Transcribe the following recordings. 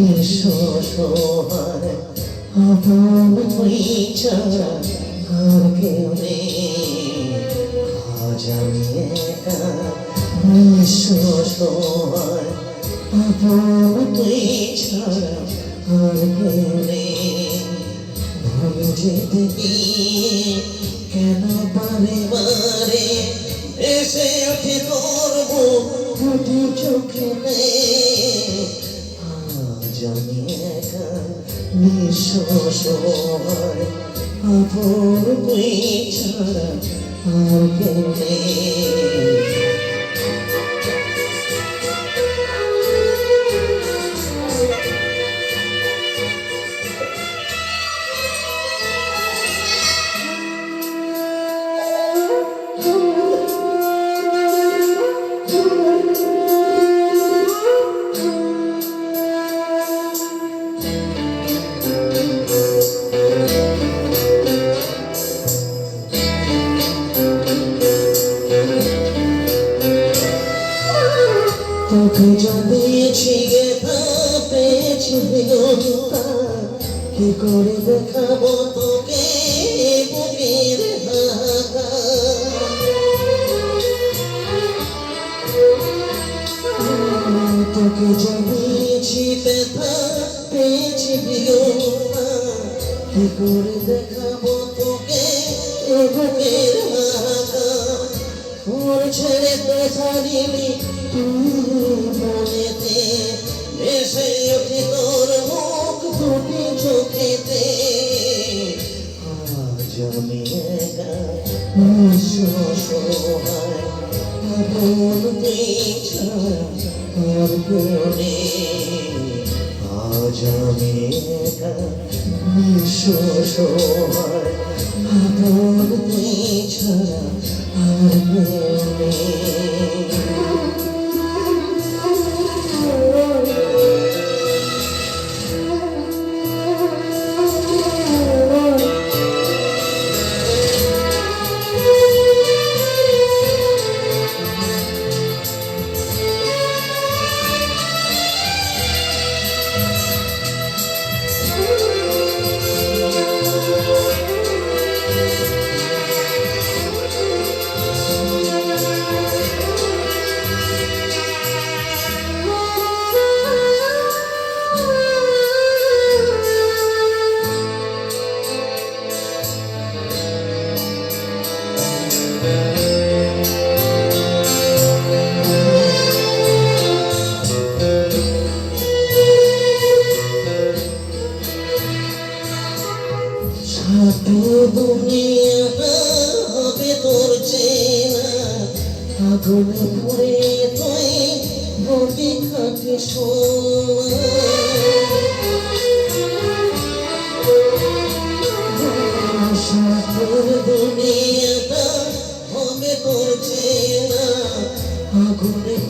আমি একা নিঃস্ব সহায় আপন ছাড়া আর কেউ নেই। আজ আমি একা নিঃস্ব সহায় আপন তুই ছাড়া আর কেউ নেই। ভুলে যেতে গিয়ে ছাড়া আর কেউ নেই। তোকে জানিয়েছি পেয়েছি কি করে দেখাবো তোকে বুকের। তোকে জানিয়েছি ব্যথা পেয়েছি বিনতা কি করে দেখাবো তোকে বুকের। তোর ছেড়ে ছাড়িনি তুই মনেতে। ভেসে ওঠে তোর মুখ দুটি চোখেতে। আজ আমি একা সহায় নিঃস্ব সহায় আপন তুই ছাড়া আর কেউ নেই সাথে আগুনে পড়ে তুই সোনা সাথে দুনিয়াটা হবে তোর চেনা আগুনে।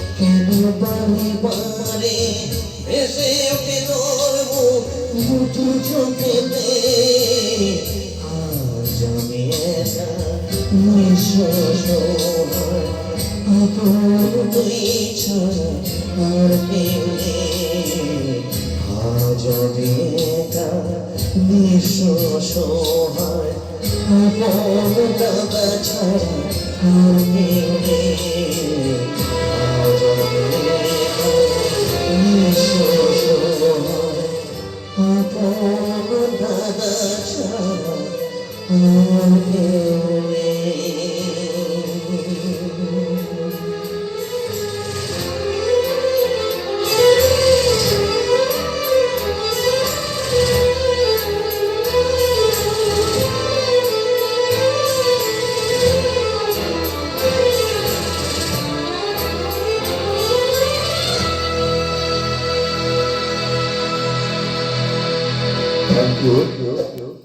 বারে এসে দুটো চোখেতে আজ আমি একা নিঃস্ব সহায় আপন তুই ছাড়া আর কেউ আজ আমি একা দাদা ছাড়া আর কেউ নেই। good.